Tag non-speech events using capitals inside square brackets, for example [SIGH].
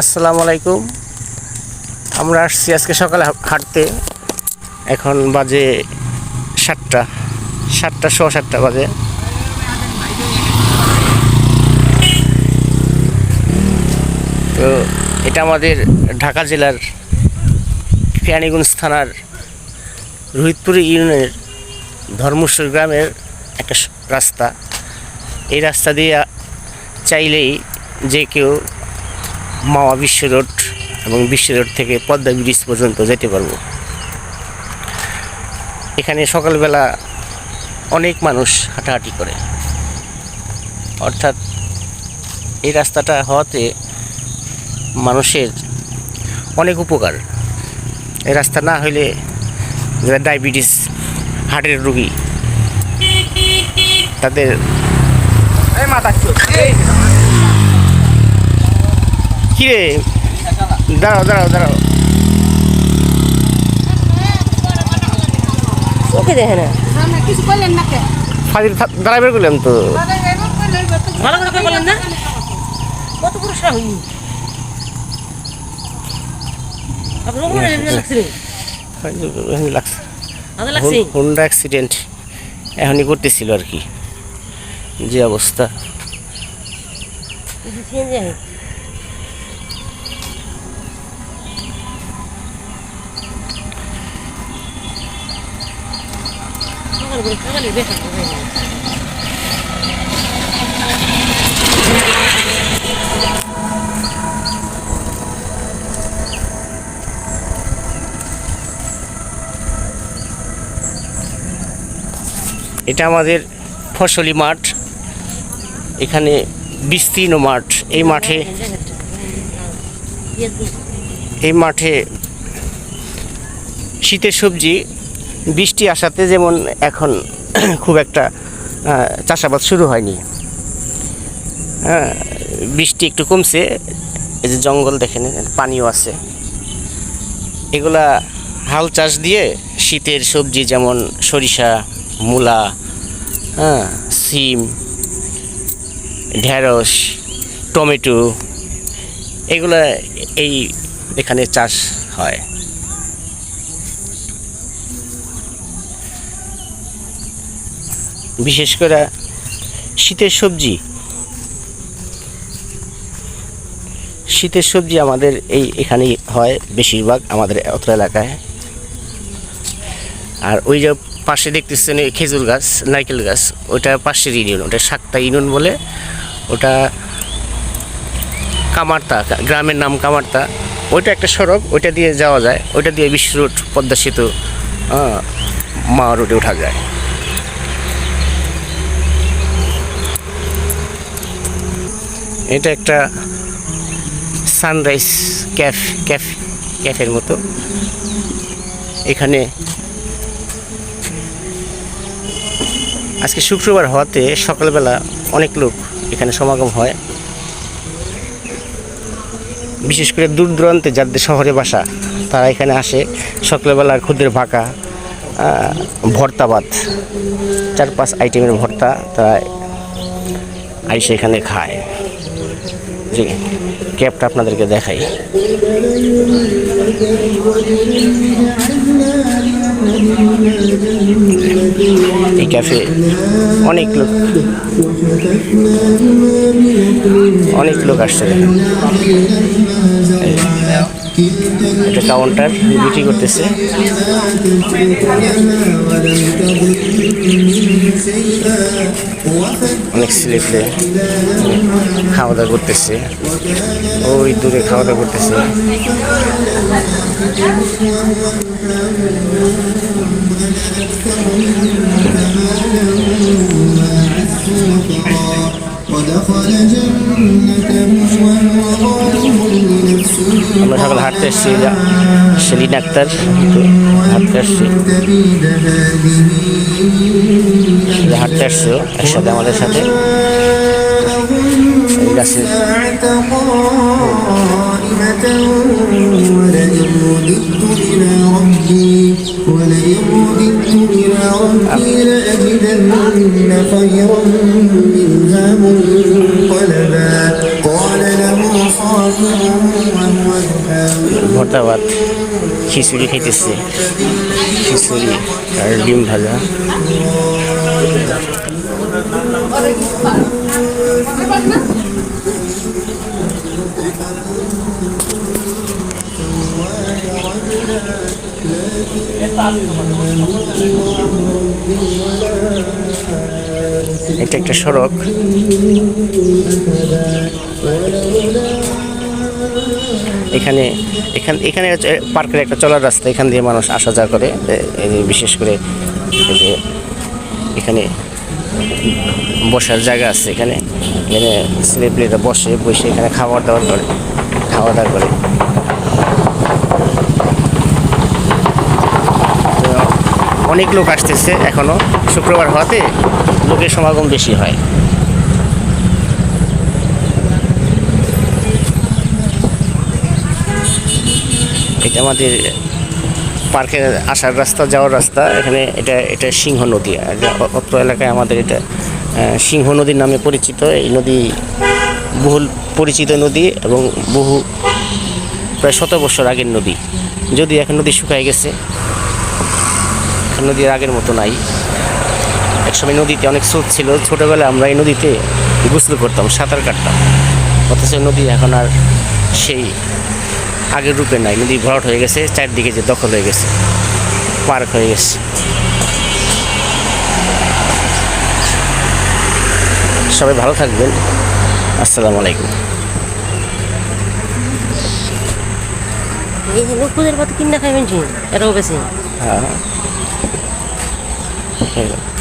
আসসালামু আলাইকুম। আমরা আসছি আজকে সকালে হাঁটতে। এখন বাজে সাতটা সাতটা শ সাতটা বাজে। তো এটা আমাদের ঢাকা জেলার কেরানীগঞ্জ থানার রোহিতপুর ইউনিয়নের ধর্মেশ্বর গ্রামের একটা রাস্তা। এই রাস্তা দিয়ে চাইলেই যে কেউ মাওয়া বিশ্ব রোড এবং বিশ্ব রোড থেকে পদ্মা ব্রিজ পর্যন্ত যেতে পারব। এখানে সকালবেলা অনেক মানুষ হাঁটাহাঁটি করে। অর্থাৎ এই রাস্তাটা হওয়াতে মানুষের অনেক উপকার। এই রাস্তা না হইলে যারা ডায়াবেটিস হার্টের রুগী, তাদের কিরে? দাঁড়াও দাঁড়াও দাঁড়াও। ওকে দেখে না। ফাজিল করলাম তো। ভালো করে বলেন না। কত অ্যাক্সিডেন্ট এখনই করতেছিল আর কি। যে অবস্থা। সকালে এটা আমাদের ফসলি মাঠ। এখানে বিস্তীর্ণ মাঠ। এই মাঠে এই মাঠে শীতের সবজি বৃষ্টি আসাতে যেমন এখন [CLEARS THROAT] খুব একটা চাষাবাদ শুরু হয়নি। হ্যাঁ বৃষ্টি একটু কমছে, এই যে জঙ্গল দেখেন পানিও আছে। এগুলা হাল চাষ দিয়ে শীতের সবজি যেমন সরিষা, মূলা হ্যাঁ সিম, ঢেঁড়স, টমেটো, এগুলা এই এখানে চাষ হয়। বিশেষ করে শীতের সবজি। শীতের সবজি আমাদের এই এখানেই হয় বেশিরভাগ আমাদের অত্র এলাকায়। আর ওই যে পাশে দেখতেছেন খেজুর গাছ, নারকেল গাছ, ওটা পাশের ইউনিয়ন, ওটা সাতটা ইউনিয়ন বলে ওটা কামারতা, গ্রামের নাম কামারতা। ওইটা একটা সড়ক, ওইটা দিয়ে যাওয়া যায়, ওইটা দিয়ে বিশ্ব রোড পদ্মা সেতু মা রোডে ওঠা যায়। এটা একটা সানরাইজ ক্যাফ ক্যাফ ক্যাফের মতো। এখানে আজকে শুক্রবার হওয়াতে সকালবেলা অনেক লোক এখানে সমাগম হয়। বিশেষ করে দূর দূরান্তে যাদের শহরে বাসা তারা এখানে আসে। সকালবেলা ক্ষুদ্রের ভাকা আহ, ভর্তা ভাত চার পাঁচ আইটেমের ভর্তা তারা আইসে এখানে খায়। যে ক্যাবটা আপনাদেরকে দেখাই। এই ক্যাফে অনেক লোক অনেক লোক আসছে একটা কাউন্টার বিক্রি করতেছে। অনেক স্লিপলে খাওয়া দাওয়া করতেছে ওই দূরে খাওয়া দাওয়া করতেছে Thank you. আমরা সকালে হাঁটতে এসছি সেলিন আক্তার হাঁটতে আসছি تبيد هذه যে হাঁটতে আসছো একসাথে আমাদের সাথে এই গাছের الساعة قائمة ولئن رددت إلى ربي ولئن رددت إلى ربي لأجدن خيرا منها منقلبا قال له صاحبه وهو يحاول ভর্তা ভাত খিচুড়ি খাইতেছে খিচুড়ি আর ডিম ভাজা এটা একটা সড়ক। এখানে, এখান, এখানে পার্কের একটা চলার রাস্তা, এখান দিয়ে মানুষ আসা যাওয়া করে। বিশেষ করে যে এখানে বসার জায়গা আছে এখানে। এখানে ছেলেপিলেরা বসে বসে এখানে খাবার দাবার করে, খাওয়া দাওয়া করে তো অনেক লোক আসতেছে এখনও। শুক্রবার হওয়াতে লোকের সমাগম বেশি হয়। এটা আমাদের পার্কে আসার রাস্তা, যাওয়ার রাস্তা। এখানে এটা এটা সিংহ নদী। অত্র এলাকায় আমাদের এটা সিংহ নদীর নামে পরিচিত। এই নদী বহুল পরিচিত নদী এবং বহু প্রায় শত বছর আগের নদী। যদি এখন নদী শুকায় গেছে। নদীর আগের মতো নাই। একসময় নদীতে অনেক স্রোত ছিল। ছোটোবেলায় আমরা এই নদীতে গোসল করতাম সাঁতার কাটতাম। অথচ নদী এখন আর সেই আগের রূপে নাই। নদী ভরাট হয়ে গেছে চারদিকে যে দখল হয়ে গেছে পার্ক হয়ে গেছে। সবাই ভালো থাকবেন। আসসালামু আলাইকুম। এই লোকদের পাতে কিনা খাইবেন এটাও বেশি। হ্যাঁ। হ্যাঁ